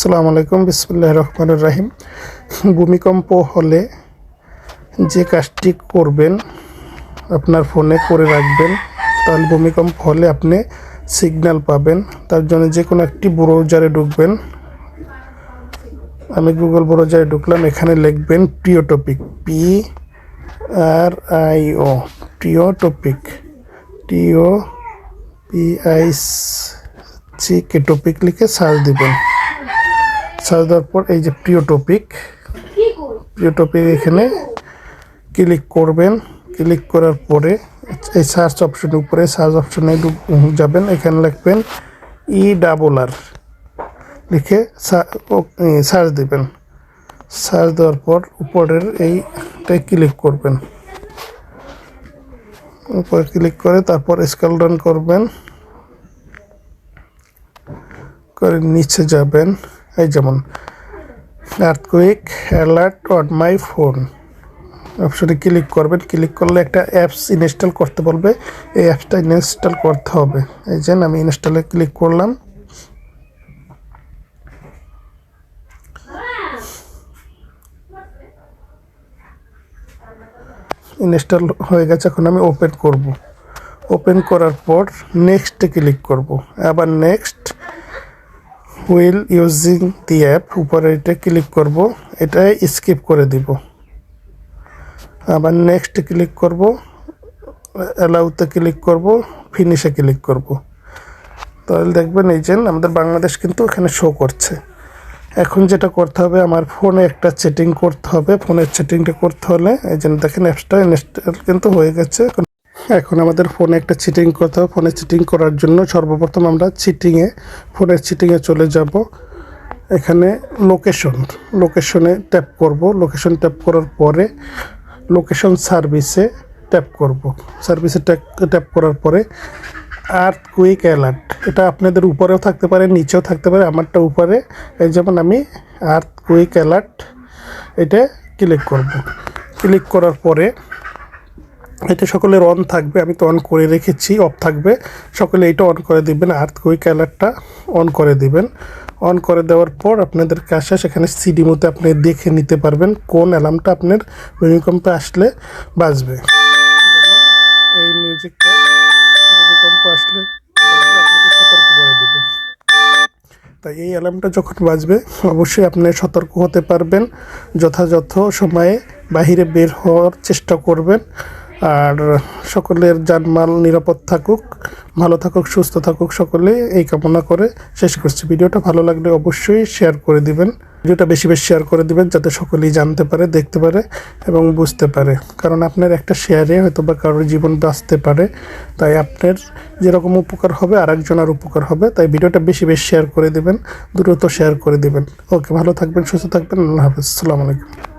আসসালামু আলাইকুম বিসমুল্লাহ রহমানুর রাহিম। ভূমিকম্প হলে যে কাজটি করবেন, আপনার ফোনে করে রাখবেন, তাহলে ভূমিকম্প হলে আপনি সিগন্যাল পাবেন। তার জন্য যে কোনো একটি ব্রাউজারে ঢুকবেন। আমি গুগল ব্রাউজারে ঢুকলাম, এখানে লিখবেন প্রিয় topic P R I O প্রিয় topic T O P I C K topic লিখে সার্চ দিবেন। সার্চ দেওয়ার পর এই যে প্রিয় টপিক প্রিয় টপিক এখানে ক্লিক করবেন। ক্লিক করার পরে এই সার্চ অপশনের উপরে সার্চ অপশনে যাবেন। এখানে লিখবেন ই ডাবল আর লিখে সার্চ দিবেন। সার্চ দেওয়ার পর উপরের এইটাই ক্লিক করবেন। উপরে ক্লিক করে তারপর স্কেল ডাউন করবেন। করে নিচে যাবেন। এই যেমন earthquake alert on my phone অপশনে ক্লিক করবেন ক্লিক করলে একটা অ্যাপস ইনস্টল করতে বলবে। এই অ্যাপসটা ইনস্টল করতে হবে। এই যে, আমি ইনস্টলে ক্লিক করলাম। ইনস্টল হয়ে গেছে, এখন আমি ওপেন করব। ওপেন করার পর নেক্সটে ক্লিক করব। আবার next while using the app উপরে এটা ক্লিক করব, এটা স্কিপ করে দিব। আবার নেক্সট ক্লিক করব অ্যালাউতে ক্লিক করব ফিনিশে ক্লিক করব। তাহলে দেখবেন এই যে আমাদের বাংলাদেশ কিন্তু এখানে শো করছে। এখন যেটা করতে হবে, আমার ফোনে একটা সেটিং করতে হবে। ফোনের সেটিংটা করতে হলে, এই জন্য দেখেন অ্যাপসটা ইনস্টল কিন্তু হয়ে গেছে। এখন আমাদের ফোনে একটা চিটিং করতে হবে। ফোনে চিটিং করার জন্য সর্বপ্রথম আমরা চিটিংয়ে ফোনের চিটিংয়ে চলে যাব। এখানে লোকেশন লোকেশনে ট্যাপ করব। লোকেশন ট্যাপ করার পরে লোকেশন সার্ভিসে ট্যাপ করব। সার্ভিসে ট্যাপ ট্যাপ করার পরে আর্থ কুইক অ্যালার্ট এটা আপনাদের উপরেও থাকতে পারে, নিচেও থাকতে পারে, আমারটা উপরে। এই যেমন আমি আর্থ কুইক অ্যালার্ট এটা ক্লিক করব। ক্লিক করার পরে এটা সকলের অন থাকবে, আমি তো অন করে রেখেছি অফ থাকবে। সকলে এটা অন করে দিবেন আর্থ কুইক অ্যালার্টটা অন করে দিবেন। অন করে দেওয়ার পর আপনাদের কাছে সেখানে সিডি মতো আপনি দেখে নিতে পারবেন কোন অ্যালার্মটা আপনার ভূমিকম্পে আসলে বাজবে। এই মিউজিকটা ভূমিকম্প আসলে সতর্ক করে তাই এই অ্যালার্মটা যখন বাজবে, অবশ্যই আপনি সতর্ক হতে পারবেন, যথাযথ সময়ে বাহিরে বের হওয়ার চেষ্টা করবেন। আর সকলের জানমাল নিরাপদ থাকুক, ভালো থাকুক, সুস্থ থাকুক সকলে, এই কামনা করে শেষ করছি। ভিডিওটা ভালো লাগলে অবশ্যই শেয়ার করে দিবেন। ভিডিওটা বেশি বেশি শেয়ার করে দিবেন যাতে সকলেই জানতে পারে, দেখতে পারে এবং বুঝতে পারে। কারণ আপনার একটা শেয়ারে হয়তো বা কারোর জীবন বাঁচতে পারে। তাই আপনার যেরকম উপকার হবে, আরেকজনের উপকার হবে। তাই ভিডিওটা বেশি বেশি শেয়ার করে দিবেন, দ্রুত শেয়ার করে দিবেন। ওকে, ভালো থাকবেন, সুস্থ থাকবেন। আল্লাহ হাফিজ। আসসালামু আলাইকুম।